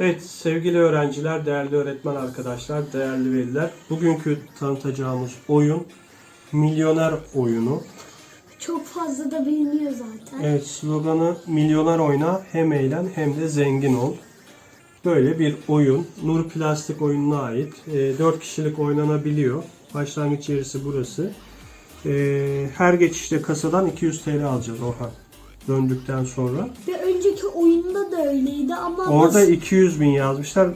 Evet sevgili öğrenciler, değerli öğretmen arkadaşlar, değerli veliler. Bugünkü tanıtacağımız oyun Milyoner oyunu. Çok fazla da biliniyor zaten. Evet sloganı Milyoner oyna hem eğlen hem de zengin ol. Böyle bir oyun. Nur Plastik oyununa ait. 4 kişilik oynanabiliyor. Başlangıç yerisi burası. E, her geçişte kasadan 200 TL alacağız Orhan. Döndükten sonra. Ve oyunda da öyleydi ama Orada bas- 200 bin yazmışlar.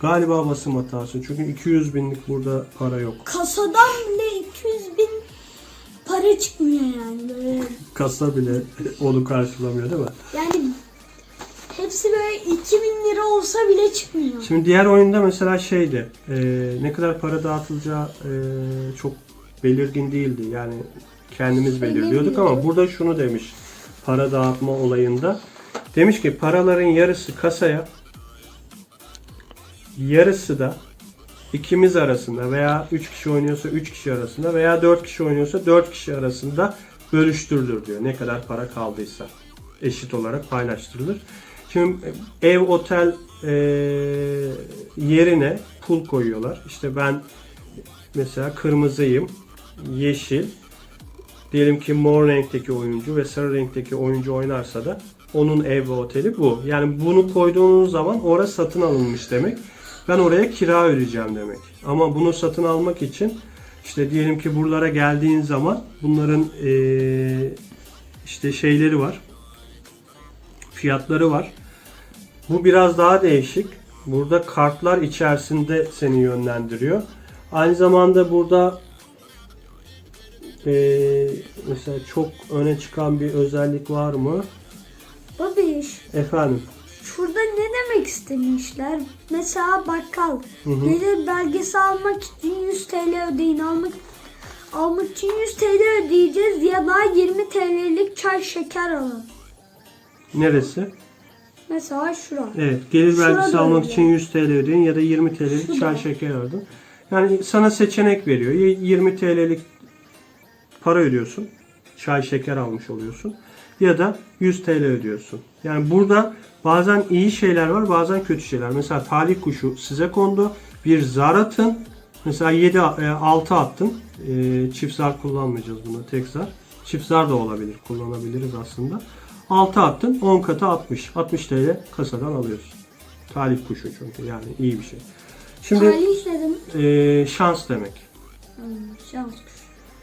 Galiba basım hatası. Çünkü 200 binlik burada para yok. kasadan bile 200 bin para çıkmıyor yani böyle. Kasa bile onu karşılamıyor değil mi? Yani hepsi böyle 2000 lira olsa bile çıkmıyor. Şimdi diğer oyunda mesela şeydi. e, ne kadar para dağıtılacağı e, çok belirgin değildi. Yani kendimiz belirliyorduk ama burada şunu demiş. Para dağıtma olayında. Demiş ki paraların yarısı kasaya yarısı da ikimiz arasında veya 3 kişi oynuyorsa 3 kişi arasında veya 4 kişi oynuyorsa 4 kişi arasında bölüştürülür diyor. Ne kadar para kaldıysa eşit olarak paylaştırılır. Şimdi ev otel e, yerine pul koyuyorlar. İşte ben mesela kırmızıyım, yeşil. Diyelim ki mor renkteki oyuncu ve sarı renkteki oyuncu oynarsa da onun ev ve oteli bu. Yani bunu koyduğunuz zaman orası satın alınmış demek. Ben oraya kira ödeyeceğim demek. Ama bunu satın almak için işte diyelim ki buralara geldiğin zaman bunların eee, işte şeyleri var. Fiyatları var. Bu biraz daha değişik. Burada kartlar içerisinde seni yönlendiriyor. Aynı zamanda burada eee, mesela çok öne çıkan bir özellik var mı? Babiş Efendim. şurada ne demek istemişler? Mesela bakkal Hı gelir belgesi almak için 100 TL ödeyin almak almak için 100 TL ödeyeceğiz ya da 20 TL'lik çay şeker alın. Neresi? Mesela şura. Evet, gelir Şurada vergisi almak öyle. için 100 TL ödeyin ya da 20 TL'lik Şurada. çay şeker ödün. Yani sana seçenek veriyor. Ya 20 TL'lik para ödüyorsun. Çay şeker almış oluyorsun. Ya da 100 TL ödüyorsun. Yani burada bazen iyi şeyler var, bazen kötü şeyler. Mesela talih kuşu size kondu. Bir zar atın. Mesela 7 6 attın. E, Çift zar kullanmayacağız buna. Tek zar. Çift zar da olabilir. Kullanabiliriz aslında. 6 attın. 10 katı 60. 60 TL kasadan alıyorsun. Talih kuşu çünkü yani iyi bir şey. Şimdi Talih dedim. e, şans demek. Hmm, şans.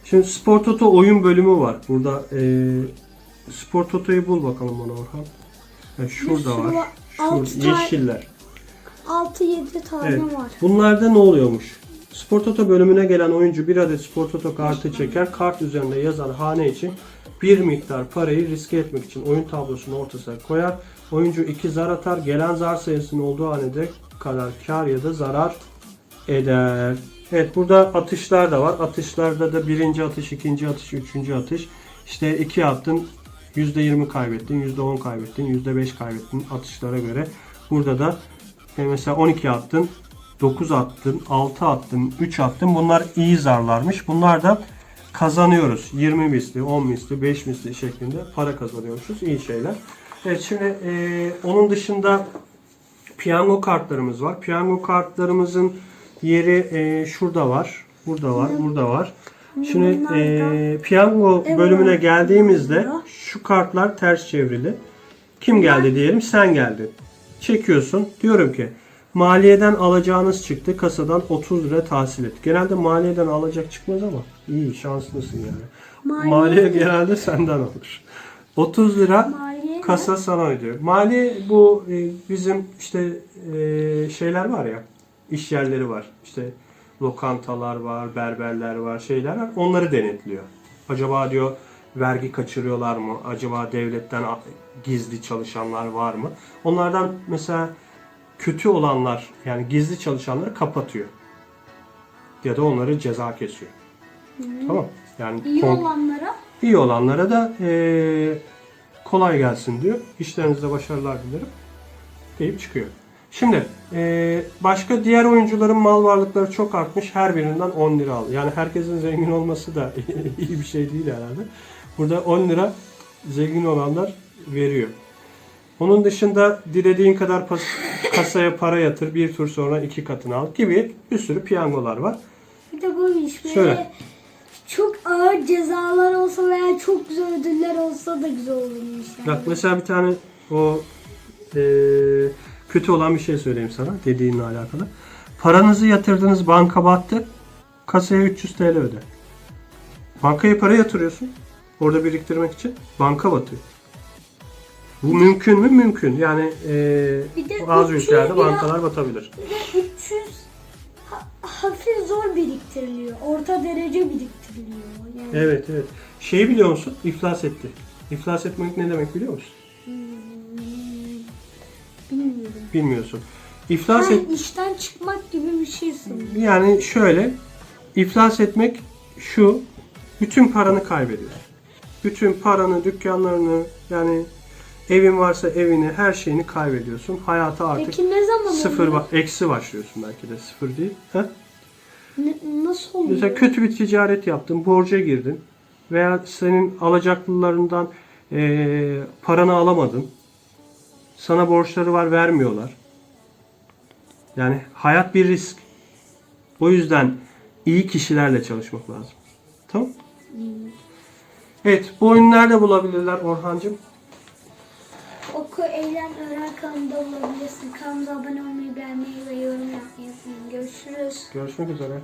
Şimdi Spor Toto oyun bölümü var. Burada e, Spor Toto'yu bul bakalım bana Orhan. Ha, şurada var. Altı tane- yeşiller. 6-7 tane Evet. var. Bunlarda ne oluyormuş? Spor Toto bölümüne gelen oyuncu bir adet Spor Toto kartı çeker. Kart üzerinde yazan hane için bir miktar parayı riske etmek için oyun tablosunun ortasına koyar. Oyuncu iki zar atar. Gelen zar sayısının olduğu hanede kadar kar ya da zarar eder. Evet burada atışlar da var. Atışlarda da birinci atış, ikinci atış, üçüncü atış. İşte iki attın %20 kaybettin, %10 kaybettin, %5 kaybettin atışlara göre. Burada da e, mesela 12 attın, 9 attın, 6 attın, 3 attın. Bunlar iyi zarlarmış. Bunlar da kazanıyoruz. 20 misli, 10 misli, 5 misli şeklinde para kazanıyormuşuz. İyi şeyler. Evet şimdi e, onun dışında piyango kartlarımız var. Piyango kartlarımızın yeri e, şurada var. Burada var, burada var. Şimdi e, piyango bölümüne geldiğimizde şu kartlar ters çevrili. Kim geldi diyelim? Sen geldin. Çekiyorsun. Diyorum ki maliyeden alacağınız çıktı. Kasadan 30 lira tahsil et. Genelde maliyeden alacak çıkmaz ama iyi şanslısın yani. Maliye- Maliye genelde senden alır. 30 lira Maliye kasa sana ödüyor. Mali bu e, bizim işte e, şeyler var ya iş yerleri var. İşte lokantalar var, berberler var, şeyler var. Onları denetliyor. Acaba diyor vergi kaçırıyorlar mı? Acaba devletten gizli çalışanlar var mı? Onlardan mesela kötü olanlar yani gizli çalışanları kapatıyor. Ya da onları ceza kesiyor. Tamam. Yani İyi olanlara İyi olanlara da eee, kolay gelsin diyor. İşlerinizde başarılar dilerim deyip çıkıyor. Şimdi eee, başka diğer oyuncuların mal varlıkları çok artmış. Her birinden 10 lira alıyor. Yani herkesin zengin olması da iyi bir şey değil herhalde. Burada 10 lira zengin olanlar veriyor. Onun dışında dilediğin kadar pas- kasaya para yatır, bir tur sonra iki katını al gibi bir sürü piyangolar var. Bir de bu iş böyle Söyle. çok ağır cezalar olsa veya çok güzel ödüller olsa da güzel olurmuş. Yani. Bak mesela bir tane o eee, kötü olan bir şey söyleyeyim sana dediğinle alakalı. Paranızı yatırdınız banka battı. Kasaya 300 TL öde. Bankaya para yatırıyorsun. Orada biriktirmek için. Banka batıyor. Bu mümkün mü? Mümkün. Yani de bazı 300 ülkelerde lira- bankalar batabilir. Bir de 300 ha- hafif zor biriktiriliyor. Orta derece biriktiriliyor. Yani. Evet evet. Şeyi biliyor musun? İflas etti. İflas etmek ne demek biliyor musun? Bilmiyorum. Bilmiyorsun. İflas et işten çıkmak gibi bir şey sanıyorum. Yani şöyle, iflas etmek şu, bütün paranı kaybediyorsun. Bütün paranı, dükkanlarını, yani evin varsa evini, her şeyini kaybediyorsun. Hayata artık Peki ne zaman sıfır, oluyor? eksi başlıyorsun belki de sıfır değil. Ha? Ne- nasıl oluyor? Mesela kötü bir ticaret yaptın, borca girdin veya senin alacaklılarından eee, paranı alamadın. Sana borçları var, vermiyorlar. Yani hayat bir risk. O yüzden iyi kişilerle çalışmak lazım. Tamam? Evet, bu oyunu nerede bulabilirler Orhancığım? Oku, eğlen, öğren kanalında bulabilirsin. Kanalımıza abone olmayı, beğenmeyi ve yorum yapmayı unutmayın. Görüşürüz. Görüşmek üzere.